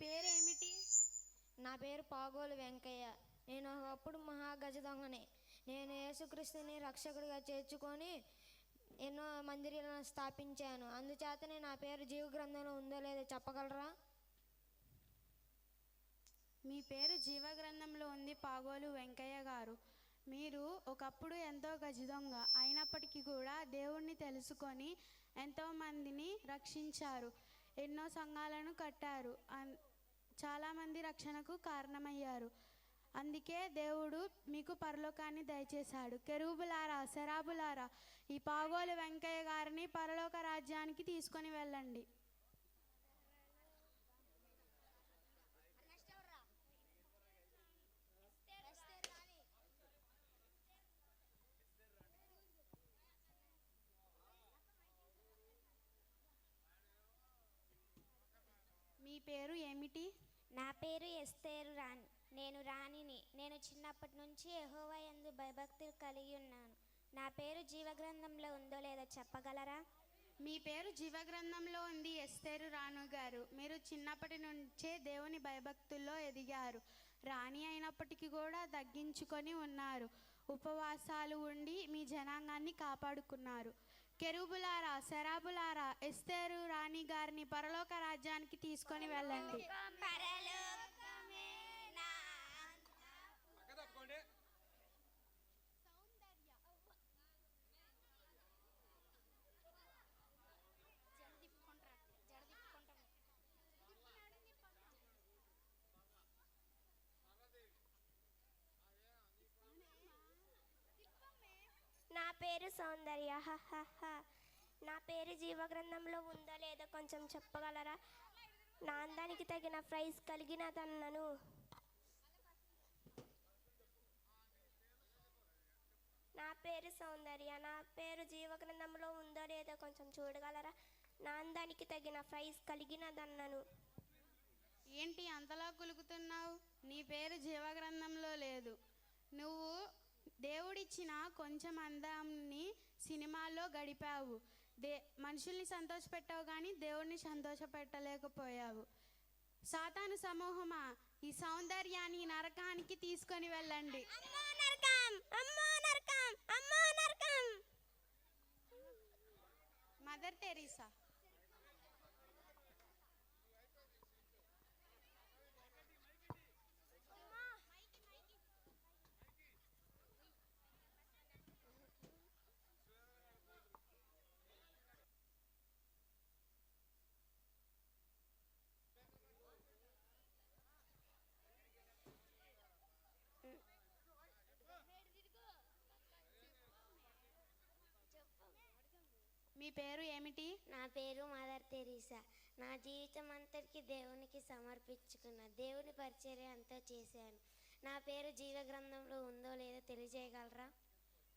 పేరేమిటి? నా పేరు పాగోలు వెంకయ్య. నేను ఒకప్పుడు మహాగజ దొంగని. నేను యేసుక్రీస్తుని రక్షకుడిగా చేర్చుకొని ఎన్నో మందిరాలను స్థాపించాను. అందుచేతనే నా పేరు జీవ గ్రంథంలో ఉందో లేదో చెప్పగలరా? మీ పేరు జీవగ్రంథంలో ఉంది పాగోలు వెంకయ్య గారు. మీరు ఒకప్పుడు ఎంతో గజదొంగ అయినప్పటికీ కూడా దేవుణ్ణి తెలుసుకొని ఎంతో మందిని రక్షించారు. ఎన్నో సంఘాలను కట్టారు. అన్- చాలామంది రక్షణకు కారణమయ్యారు. అందుకే దేవుడు మీకు పరలోకాన్ని దయచేశాడు. కెరూబులారా శరాబులారా ఈ పాగోలు వెంకయ్య గారిని పరలోక రాజ్యానికి తీసుకొని వెళ్ళండి. మీ పేరు ఏమిటి? నా పేరు ఎస్తేరు రాణి. నేను రాణిని. నేను చిన్నప్పటి నుంచి యెహోవా యందు భయభక్తులు కలిగి ఉన్నాను. నా పేరు జీవగ్రంథంలో ఉందో లేదో చెప్పగలరా? మీ పేరు జీవగ్రంథంలో ఉంది ఎస్తేరు రాను గారు. మీరు చిన్నప్పటి నుంచే దేవుని భయభక్తుల్లో ఎదిగారు. రాణి అయినప్పటికీ కూడా తగ్గించుకొని ఉన్నారు. ఉపవాసాలు ఉండి మీ జనాంగాన్ని కాపాడుకున్నారు. కెరుబులారా శరాబులారా ఎస్తేరు రాణి గారిని పరలోక రాజ్యానికి తీసుకొని వెళ్ళండి నా పేరు సౌందర్య. హహహ. నా పేరు జీవగ్రంథంలో ఉందో లేదో కొంచెం చెప్పగలరా? నా అందానికి తగిన ప్రైజ్ కలిగిన తన్నను నా పేరు సౌందర్య. నా పేరు జీవగ్రంథంలో ఉందో లేదో కొంచెం చూడగలరా? నా అందానికి తగిన ప్రైజ్ కలిగిన దన్నను ఏంటి అంతలా కులుకుతున్నావు నీ పేరు జీవగ్రంథంలో లేదు. నువ్వు దేవుడిచ్చిన కొంచెం అందాన్ని సినిమాల్లో గడిపావు. దే మనుషుల్ని సంతోషపెట్టావు కానీ దేవుడిని సంతోషపెట్టలేకపోయావు. సాతాను సమూహమా? ఈ సౌందర్యాన్ని నరకానికి తీసుకొని వెళ్ళండి. మీ పేరు ఏమిటి? నా పేరు మదర్ తెరీసా. నా జీవితం అంతటికి దేవునికి సమర్పించుకున్న దేవుని పరిచర్య అంతా చేశాను. నా పేరు జీవ గ్రంథంలో ఉందో లేదో తెలియజేయగలరా?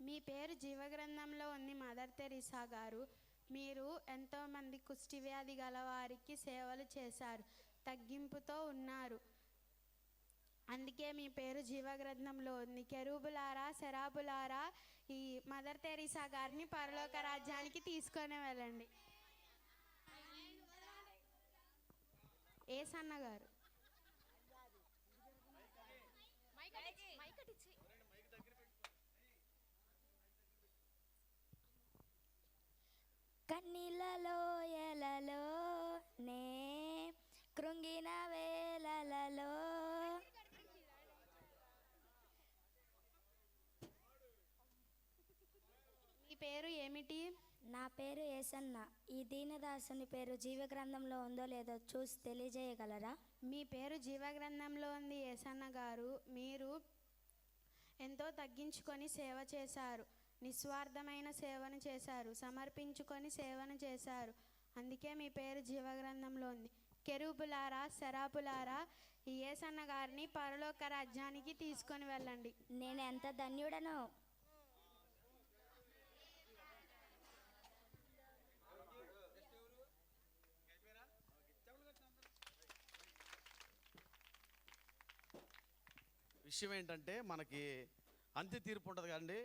మీ పేరు జీవగ్రంథంలో ఉంది మదర్ తెరీసా గారు. మీరు ఎంతోమంది కుష్టి వ్యాధి గల వారికి సేవలు చేశారు తగ్గింపుతో ఉన్నారు. అందుకే మీ పేరు జీవగ్రంథంలో ఉంది. కెరూబులారా శరాబులారా ఈ మదర్ తెరీసా గారిని పరలోక రాజ్యానికి తీసుకొని వెళ్ళండి. ఏ సన్నగారు కన్నీళ్ళలో ఎలలో నే కృంగిన వేలలో మీ పేరు ఏమిటి? నా పేరు ఏసన్న. ఈ దీనదాసుని పేరు జీవ గ్రంథంలో ఉందో లేదో చూసి తెలియజేయగలరా? మీ పేరు జీవగ్రంథంలో ఉంది ఏసన్న గారు. మీరు ఎంతో తగ్గించుకొని సేవ చేశారు. నిస్వార్థమైన సేవను చేశారు. సమర్పించుకొని సేవను చేశారు. అందుకే మీ పేరు జీవగ్రంథంలో ఉంది. కెరూబులారా శరాపులారా ఈ ఏసన్న గారిని పరలోక రాజ్యానికి తీసుకొని వెళ్ళండి. నేను ఎంత ధన్యుడను విషయం ఏంటంటే మనకి అంత్య తీర్పు ఉంటుంది కదండి.